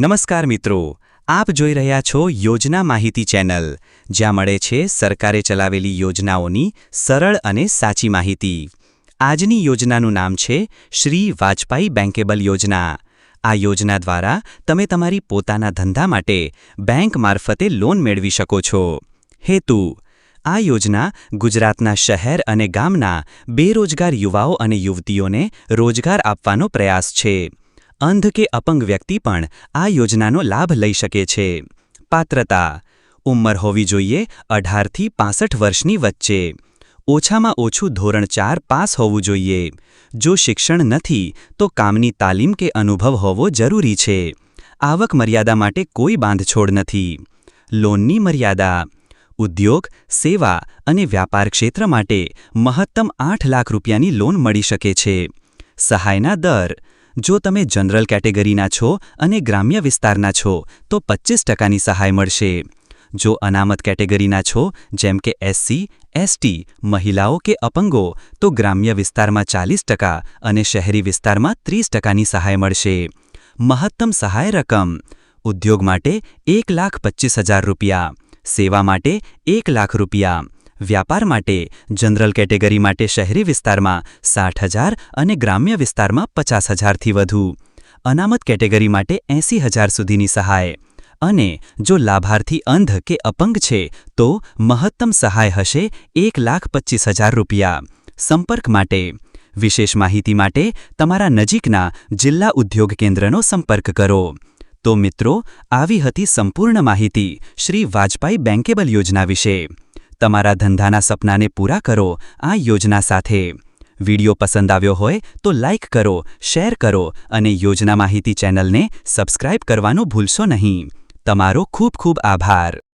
નમસ્કાર મિત્રો, આપ જોઈ રહ્યા છો યોજના માહિતી ચેનલ, જ્યાં મળે છે સરકારે ચલાવેલી યોજનાઓની સરળ અને સાચી માહિતી. આજની યોજનાનું નામ છે શ્રી વાજપાઈ બેન્કેબલ યોજના. આ યોજના દ્વારા તમે તમારી પોતાના ધંધા માટે બેંક મારફતે લોન મેળવી શકો છો. હેતુ, આ યોજના ગુજરાતના શહેર અને ગામના બેરોજગાર યુવાઓ અને યુવતીઓને રોજગાર આપવાનો પ્રયાસ છે. અંધ કે અપંગ વ્યક્તિ પણ આ યોજનાનો લાભ લઈ શકે છે. પાત્રતા. ઉંમર હોવી જોઈએ અઢારથી પાસઠ વર્ષની વચ્ચે. ઓછામાં ઓછું ધોરણ ચાર પાસ હોવું જોઈએ. જો શિક્ષણ નથી, તો કામની તાલીમ કે અનુભવ હોવો જરૂરી છે. આવક મર્યાદા માટે કોઈ બાંધછોડ નથી. લોનની મર્યાદા. ઉદ્યોગ, સેવા અને વ્યાપાર ક્ષેત્ર માટે મહત્તમ આઠ લાખ રૂપિયાની લોન મળી શકે છે. સહાયના દર. જો તમે જનરલ કેટેગરીના છો અને ગ્રામ્ય વિસ્તારના છો, તો પચીસ ટકાની સહાય મળશે. જો અનામત કેટેગરીના છો, જેમ કે એસસી એસટી મહિલાઓ કે અપંગો, તો ગ્રામ્ય વિસ્તારમાં ચાલીસ ટકા અને શહેરી વિસ્તારમાં ત્રીસ ટકાની સહાય મળશે. મહત્તમ સહાય રકમ. ઉદ્યોગ માટે એક લાખ પચીસ હજાર રૂપિયા. સેવા માટે એક લાખ રૂપિયા. વ્યાપાર માટે, જનરલ કેટેગરી માટે શહેરી વિસ્તારમાં સાઠ હજાર અને ગ્રામ્ય વિસ્તારમાં પચાસ હજારથી વધુ. અનામત કેટેગરી માટે એંસી હજાર સુધીની સહાય. અને જો લાભાર્થી અંધ કે અપંગ છે, તો મહત્તમ સહાય હશે એક લાખ પચીસ હજાર રૂપિયા. સંપર્ક માટે. વિશેષ માહિતી માટે તમારા નજીકના જિલ્લા ઉદ્યોગ કેન્દ્રનો સંપર્ક કરો. તો મિત્રો, આવી હતી સંપૂર્ણ માહિતી શ્રી વાજપાઈ બેન્કેબલ યોજના વિશે. તમારા ધંધાના સપનાને પૂરા કરો આ યોજના સાથે. વિડિયો પસંદ આવ્યો હોય તો લાઇક કરો, શેર કરો અને યોજના માહિતી ચેનલને સબસ્ક્રાઇબ કરવાનું ભૂલશો નહીં. તમારો ખૂબ ખૂબ આભાર.